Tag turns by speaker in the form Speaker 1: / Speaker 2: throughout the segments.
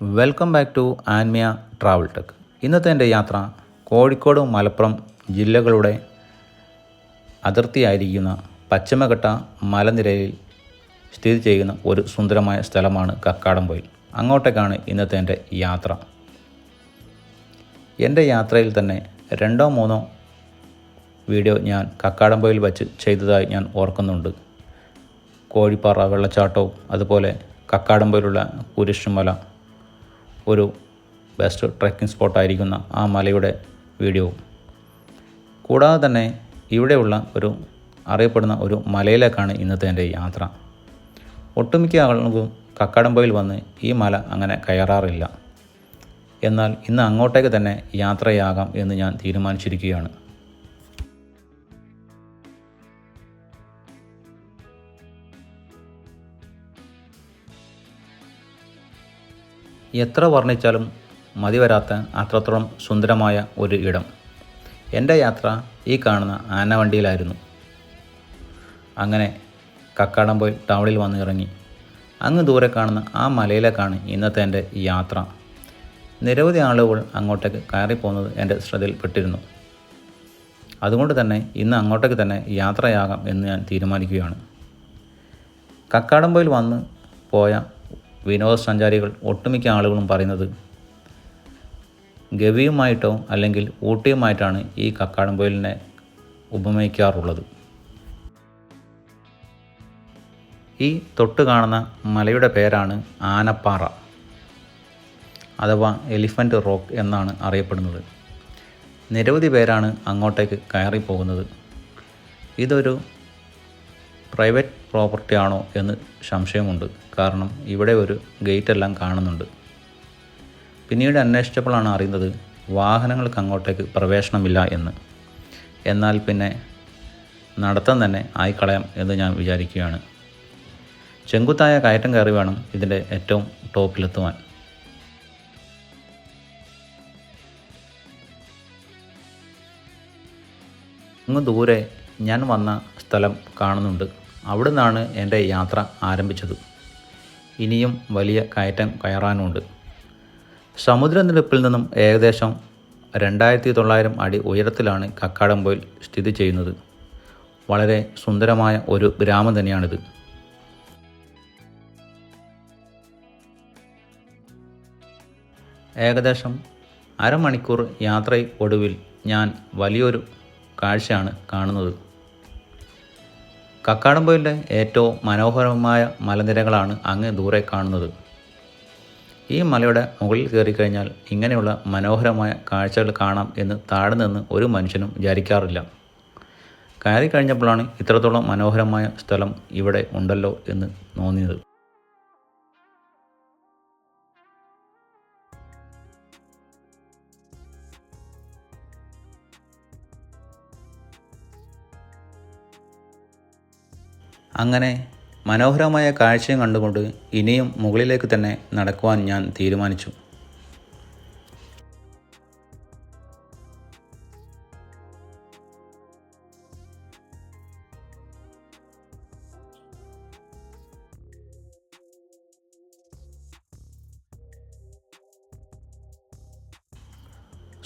Speaker 1: Welcome back to Anmiya travel tech ഇന്നത്തെ എന്റെ യാത്ര കോഴിക്കോട് മലപ്പുറം ജില്ലകളുടെ അതിർത്തിയായിരിക്കുന്ന പശ്ചിമഘട്ട മലനിരയിൽ സ്ഥിതി ചെയ്യുന്ന ഒരു സുന്ദരമായ സ്ഥലമാണ് കക്കാടംപൊയിൽ. അങ്ങോട്ടേക്കാണ് ഇന്നത്തെ എന്റെ യാത്ര. എന്റെ യാത്രയിൽ തന്നെ രണ്ടോ മൂന്നോ വീഡിയോ ഞാൻ കക്കാടംപൊയിൽ വച്ച് ചെയ്തതായി ഞാൻ ഓർക്കുന്നുണ്ട്. കോഴിപ്പാറ വെള്ളച്ചാട്ടവും അതുപോലെ കക്കാടംപൊയിലുള്ള കുരിശുമല ഒരു ബെസ്റ്റ് ട്രക്കിംഗ് സ്പോട്ടായിരിക്കുന്ന ആ മലയുടെ വീഡിയോ കൂടാതെ തന്നെ ഇവിടെയുള്ള ഒരു അറിയപ്പെടുന്ന ഒരു മലയിലേക്കാണ് ഇന്നത്തെ എന്റെ യാത്ര. ഒട്ടുമിക്ക ആളുകളും കക്കാടംപൊയിൽ വന്ന് ഈ മല അങ്ങനെ കയറാറില്ല. എന്നാൽ ഇന്ന് അങ്ങോട്ടേക്ക് തന്നെ യാത്രയാകാം എന്ന് ഞാൻ തീരുമാനിച്ചിരിക്കുകയാണ്. എത്ര വർണിച്ചാലും മതി വരാത്ത അത്രത്തോളം സുന്ദരമായ ഒരു ഇടം. എന്റെ യാത്ര ഈ കാണുന്ന ആനവണ്ടിയിലായിരുന്നു. അങ്ങനെ കക്കാടംപോയി ടൗണിൽ വന്ന് ഇറങ്ങി. അങ്ങ് ദൂരെ കാണുന്ന ആ മലയിലേക്കാണ് ഇന്നത്തെ എന്റെ യാത്ര. നിരവധി ആളുകൾ അങ്ങോട്ടേക്ക് കയറിപ്പോകുന്നത് എന്റെ ശ്രദ്ധയിൽപ്പെട്ടിരുന്നു അതുകൊണ്ട് തന്നെ ഇന്ന് അങ്ങോട്ടേക്ക് തന്നെ യാത്രയാകാം എന്ന് ഞാൻ തീരുമാനിക്കുകയാണ്. കക്കാടംപോയിൽ വന്ന് പോയ വിനോദസഞ്ചാരികൾ ഒട്ടുമിക്ക ആളുകളും പറയുന്നത് ഗവിയുമായിട്ടോ അല്ലെങ്കിൽ ഊട്ടിയുമായിട്ടാണ് ഈ കക്കാടംപൊയിലിനെ ഉപമിക്കാറുള്ളത്. ഈ തൊട്ട് കാണുന്ന മലയുടെ പേരാണ് ആനപ്പാറ അഥവാ എലിഫന്റ് റോക്ക് എന്നാണ് അറിയപ്പെടുന്നത്. നിരവധി പേരാണ് അങ്ങോട്ടേക്ക് കയറി പോകുന്നത് ഇതൊരു പ്രൈവറ്റ് പ്രോപ്പർട്ടി ആണോ എന്ന് സംശയമുണ്ട്. കാരണം ഇവിടെ ഒരു ഗേറ്റ് എല്ലാം കാണുന്നുണ്ട്. പിന്നീട് അന്വേഷിച്ചപ്പോഴാണ് അറിയുന്നത് വാഹനങ്ങൾക്ക് അങ്ങോട്ടേക്ക് പ്രവേശനമില്ല എന്ന്. എന്നാൽ പിന്നെ നടത്തം തന്നെ ആയിക്കളയാം എന്ന് ഞാൻ വിചാരിക്കുകയാണ്. ചെങ്കുത്തായ കയറ്റം കയറി വേണം ഇതിന്റെ ഏറ്റവും ടോപ്പിലെത്തുവാൻ. അങ്ങ് ദൂരെ ഞാൻ വന്ന സ്ഥലം കാണുന്നുണ്ട്. അവിടെ നിന്നാണ് എന്റെ യാത്ര ആരംഭിച്ചത്. ഇനിയും വലിയ കയറ്റം കയറാനുണ്ട്. സമുദ്രനിരപ്പിൽ നിന്നും ഏകദേശം രണ്ടായിരത്തി തൊള്ളായിരം അടി ഉയരത്തിലാണ് കക്കാടംപൊയിൽ സ്ഥിതി ചെയ്യുന്നത്. വളരെ സുന്ദരമായ ഒരു ഗ്രാമം തന്നെയാണിത്. ഏകദേശം അരമണിക്കൂർ യാത്ര ഒടുവിൽ ഞാൻ വലിയൊരു കാഴ്ചയാണ് കാണുന്നത്. കക്കാടംപൊയിലെ ഏറ്റവും മനോഹരമായ മലനിരകളാണ് അങ്ങ് ദൂരെ കാണുന്നത്. ഈ മലയുടെ മുകളിൽ കയറി കഴിഞ്ഞാൽ ഇങ്ങനെയുള്ള മനോഹരമായ കാഴ്ചകൾ കാണാം എന്ന് താഴെ നിന്ന് ഒരു മനുഷ്യനും വിചാരിക്കാറില്ല. കയറി കഴിഞ്ഞപ്പോഴാണ് ഇത്രത്തോളം മനോഹരമായ സ്ഥലം ഇവിടെ ഉണ്ടല്ലോ എന്ന് തോന്നിയത്. അങ്ങനെ മനോഹരമായ കാഴ്ചയും കണ്ടുകൊണ്ട് ഇനിയും മുകളിലേക്ക് തന്നെ നടക്കുവാൻ ഞാൻ തീരുമാനിച്ചു.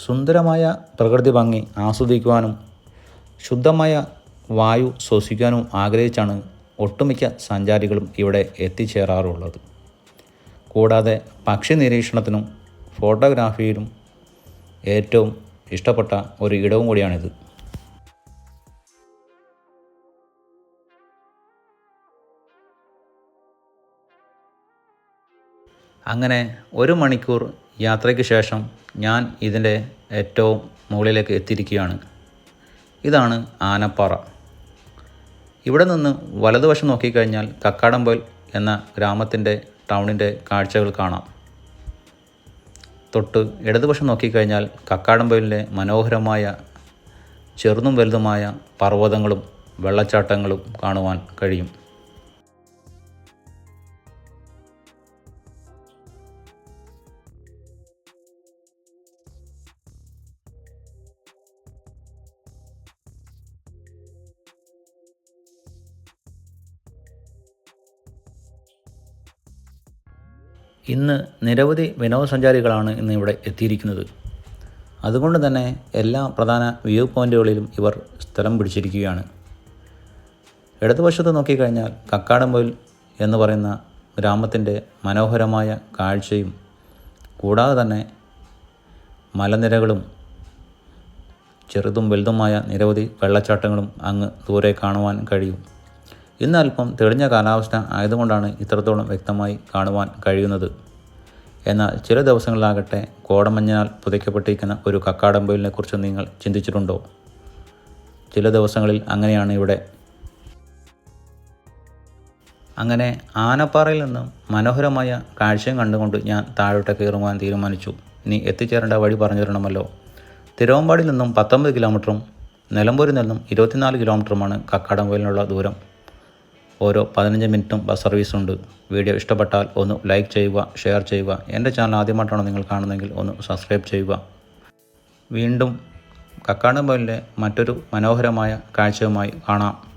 Speaker 1: സുന്ദരമായ പ്രകൃതി ഭംഗി ആസ്വദിക്കുവാനും ശുദ്ധമായ വായു ശ്വസിക്കാനും ആഗ്രഹിച്ചാണ് ഒട്ടുമിക്ക സഞ്ചാരികളും ഇവിടെ എത്തിച്ചേരാറുള്ളത്. കൂടാതെ പക്ഷി നിരീക്ഷണത്തിനും ഫോട്ടോഗ്രാഫിയിലും ഏറ്റവും ഇഷ്ടപ്പെട്ട ഒരു ഇടവും കൂടിയാണിത്. അങ്ങനെ ഒരു മണിക്കൂർ യാത്രയ്ക്ക് ശേഷം ഞാൻ ഇതിന്റെ ഏറ്റവും മുകളിലേക്ക് എത്തിയിരിക്കുകയാണ്. ഇതാണ് ആനപ്പാറ. ഇവിടെ നിന്ന് വലതുവശം നോക്കിക്കഴിഞ്ഞാൽ കക്കാടംപൊയിൽ എന്ന ഗ്രാമത്തിന്റെ ടൗണിന്റെ കാഴ്ചകൾ കാണാം. തൊട്ട് ഇടതുവശം നോക്കിക്കഴിഞ്ഞാൽ കക്കാടംപൊയിലിലെ മനോഹരമായ ചെറുതും വലുതുമായ പർവതങ്ങളും വെള്ളച്ചാട്ടങ്ങളും കാണുവാൻ കഴിയും. ഇന്ന് നിരവധി വിനോദസഞ്ചാരികളാണ് ഇന്ന് ഇവിടെ എത്തിയിരിക്കുന്നത്. അതുകൊണ്ട് തന്നെ എല്ലാ പ്രധാന വ്യൂ പോയിന്റുകളിലും ഇവർ സ്ഥലം പിടിച്ചിരിക്കുകയാണ്. ഇടതുവശത്ത് നോക്കിക്കഴിഞ്ഞാൽ കക്കാടംപൊയിൽ എന്ന് പറയുന്ന ഗ്രാമത്തിന്റെ മനോഹരമായ കാഴ്ചയും കൂടാതെ തന്നെ മലനിരകളും ചെറുതും വലുതുമായ നിരവധി വെള്ളച്ചാട്ടങ്ങളും അങ്ങ് ദൂരെ കാണുവാൻ കഴിയും. ഇന്ന് അല്പം തെളിഞ്ഞ കാലാവസ്ഥ ആയതുകൊണ്ടാണ് ഇത്രത്തോളം വ്യക്തമായി കാണുവാൻ കഴിയുന്നത്. എന്നാൽ ചില ദിവസങ്ങളിലാകട്ടെ കോടമഞ്ഞിനാൽ പുതയ്ക്കപ്പെട്ടിരിക്കുന്ന ഒരു കക്കാടമ്പൊയിലിനെ കുറിച്ച് നിങ്ങൾ ചിന്തിച്ചിട്ടുണ്ടോ? ചില ദിവസങ്ങളിൽ അങ്ങനെയാണ് ഇവിടെ. അങ്ങനെ ആനപ്പാറയിൽ നിന്നും മനോഹരമായ കാഴ്ചയും കണ്ടുകൊണ്ട് ഞാൻ താഴോട്ടേക്ക് ഇറങ്ങുവാൻ തീരുമാനിച്ചു. ഇനി എത്തിച്ചേരേണ്ട വഴി പറഞ്ഞു തരണമല്ലോ. തിരുവമ്പാടിയിൽ നിന്നും പത്തൊമ്പത് കിലോമീറ്ററും നിലമ്പൂരിൽ നിന്നും ഇരുപത്തിനാല് കിലോമീറ്ററുമാണ് കക്കാടംപൊയിലിനുള്ള ദൂരം. ഓരോ പതിനഞ്ച് മിനിറ്റും ബസ് സർവീസ് ഉണ്ട് വീഡിയോ ഇഷ്ടപ്പെട്ടാൽ ഒന്ന് ലൈക്ക് ചെയ്യുക ഷെയർ ചെയ്യുക. എന്റെ ചാനൽ ആദ്യമായിട്ടാണ് നിങ്ങൾ കാണുന്നതെങ്കിൽ ഒന്ന് സബ്സ്ക്രൈബ് ചെയ്യുക. വീണ്ടും കക്കാടംപൊയിലിന്റെ മറ്റൊരു മനോഹരമായ കാഴ്ചയുമായി കാണാം.